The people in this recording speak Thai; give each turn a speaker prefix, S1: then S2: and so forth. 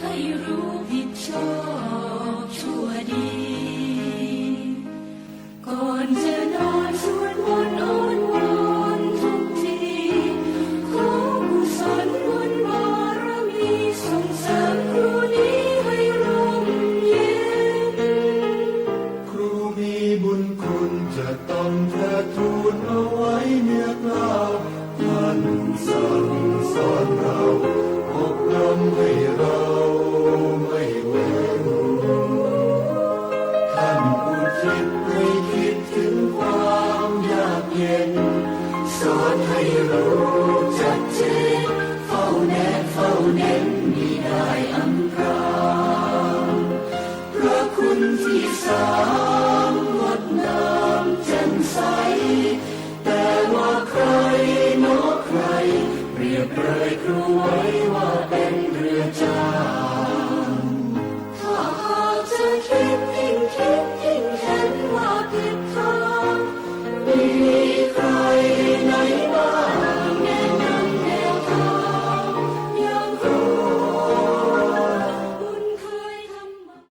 S1: ให้รู้ผิดชอบ แค่ทูลเหนือกล้าวท่านสั่งสอนเราอบรมให้เราไม่เว้นท่านอุทิศให้คิดถึงความยากเย็น สอนให้รู้จักเจนเฝ้าแนบเฝ้าเน้นมีได้อำพราพระคุณที่สา เปรียบเลยครูไว้ว่า